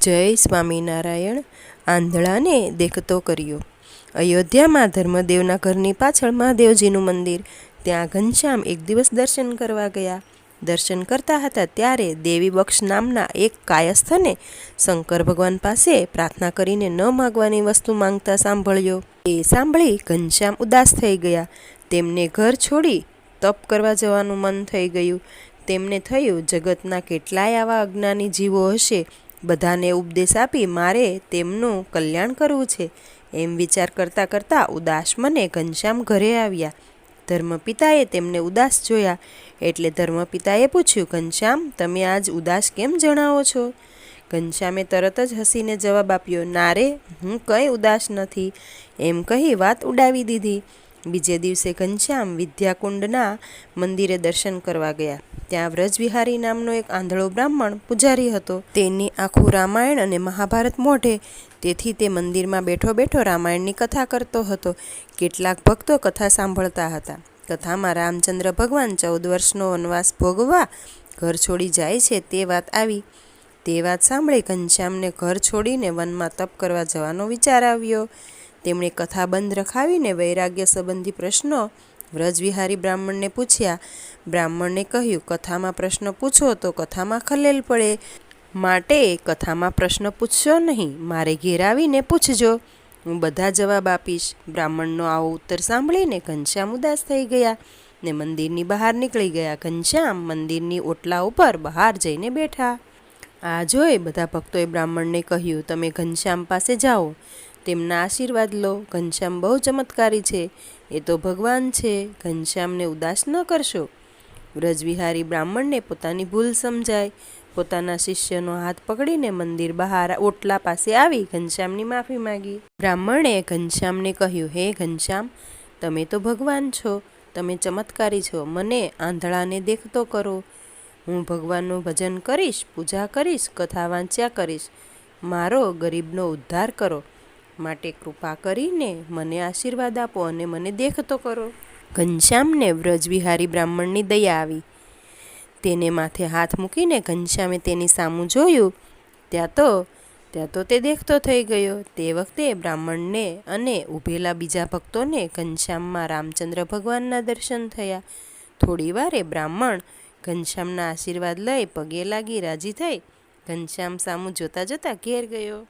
જય સ્વામિનારાયણ. આંધળાને દેખતો કર્યો. અયોધ્યામાં ધર્મદેવના ઘરની પાછળ મહાદેવજીનું મંદિર. ત્યાં ઘનશ્યામ એક દિવસ દર્શન કરવા ગયા. દર્શન કરતા હતા ત્યારે દેવી બક્ષ નામના એક કાયસ્થને શંકર ભગવાન પાસે પ્રાર્થના કરીને ન માગવાની વસ્તુ માંગતા સાંભળ્યો. એ સાંભળી ઘનશ્યામ ઉદાસ થઈ ગયા. તેમને ઘર છોડી તપ કરવા જવાનું મન થઈ ગયું. તેમને થયું, જગતના કેટલાય આવા અજ્ઞાની જીવો હશે. બધાને ઉપદેશ આપી મારે તેમનું કલ્યાણ કરવું છે. એમ વિચાર કરતાં કરતાં ઉદાસ મને ઘનશ્યામ ઘરે આવ્યા. ધર્મપિતાએ તેમને ઉદાસ જોયા. એટલે ધર્મપિતાએ પૂછ્યું, ઘનશ્યામ, તમે આજ ઉદાસ કેમ જણાવો છો? ઘનશ્યામે તરત જ હસીને જવાબ આપ્યો, ના રે, હું કંઈ ઉદાસ નથી. એમ કહી વાત ઉડાવી દીધી. બીજે દિવસે ઘનશ્યામ વિદ્યાકુંડના મંદિરે દર્શન કરવા ગયા. ત્યાં વ્રજવિહારી નામનો એક આંધળો બ્રાહ્મણ પૂજારી હતો. તેની આખું રામાયણ અને મહાભારત મોઢે તેથી તે મંદિરમાં બેઠો બેઠો રામાયણની કથા કરતો હતો. કેટલાક ભક્તો કથા સાંભળતા હતા. કથામાં રામચંદ્ર ભગવાન ચૌદ વર્ષનો વનવાસ ભોગવવા ઘર છોડી જાય છે તે વાત આવી. તે વાત સાંભળી ઘનશ્યામને ઘર છોડીને વનમાં તપ કરવા જવાનો વિચાર આવ્યો. તેમણે કથા બંધ રખાવીને વૈરાગ્ય સંબંધી પ્રશ્નો વ્રજવિહારી બ્રાહ્મણને પૂછ્યા. બ્રાહ્મણને કહ્યું, કથામાં પ્રશ્ન પૂછો તો કથામાં ખલેલ પડે. માટે કથામાં પ્રશ્ન પૂછશો નહીં, મારે ઘેરાવીને પૂછજો. હું બધા જવાબ આપીશ. બ્રાહ્મણનો આવો ઉત્તર સાંભળીને ઘનશ્યામ ઉદાસ થઈ ગયા ને મંદિરની બહાર નીકળી ગયા. ઘનશ્યામ મંદિરની ઓટલા ઉપર બહાર જઈને બેઠા. આ જોઈ, બધા ભક્તોએ બ્રાહ્મણને કહ્યું, તમે ઘનશ્યામ પાસે જાઓ. તેમના આશીર્વાદ લો. ઘનશ્યામ બહુ ચમત્કારી છે. એ તો ભગવાન છે. ઘનશ્યામને ઉદાસ ન કરશો. વ્રજવિહારી બ્રાહ્મણને પોતાની ભૂલ સમજાય. પોતાના શિષ્યનો હાથ પકડીને મંદિર બહાર ઓટલા પાસે આવી ઘનશ્યામની માફી માંગી. બ્રાહ્મણે ઘનશ્યામને કહ્યું, હે ઘનશ્યામ, તમે તો ભગવાન છો. તમે ચમત્કારી છો. મને આંધળાને દેખતો કરો. હું ભગવાનનું ભજન કરીશ, પૂજા કરીશ, કથા વાંચ્યા કરીશ. મારો ગરીબનો ઉદ્ધાર કરો. માટે કૃપા કરીને મને આશીર્વાદ આપો અને મને દેખતો કરો. ઘનશ્યામને વ્રજવિહારી બ્રાહ્મણની દયા આવી. તેને માથે હાથ મૂકીને ઘનશ્યામે તેની સામું જોયું. ત્યાં તો ત્યાં તો તે દેખતો થઈ ગયો. તે વખતે બ્રાહ્મણને અને ઊભેલા બીજા ભક્તોને ઘનશ્યામમાં રામચંદ્ર ભગવાનના દર્શન થયા. થોડી વારે બ્રાહ્મણ ઘનશ્યામના આશીર્વાદ લઈ પગે લાગી રાજી થઈ. ઘનશ્યામ સામું જોતા જોતા ઘેર ગયો.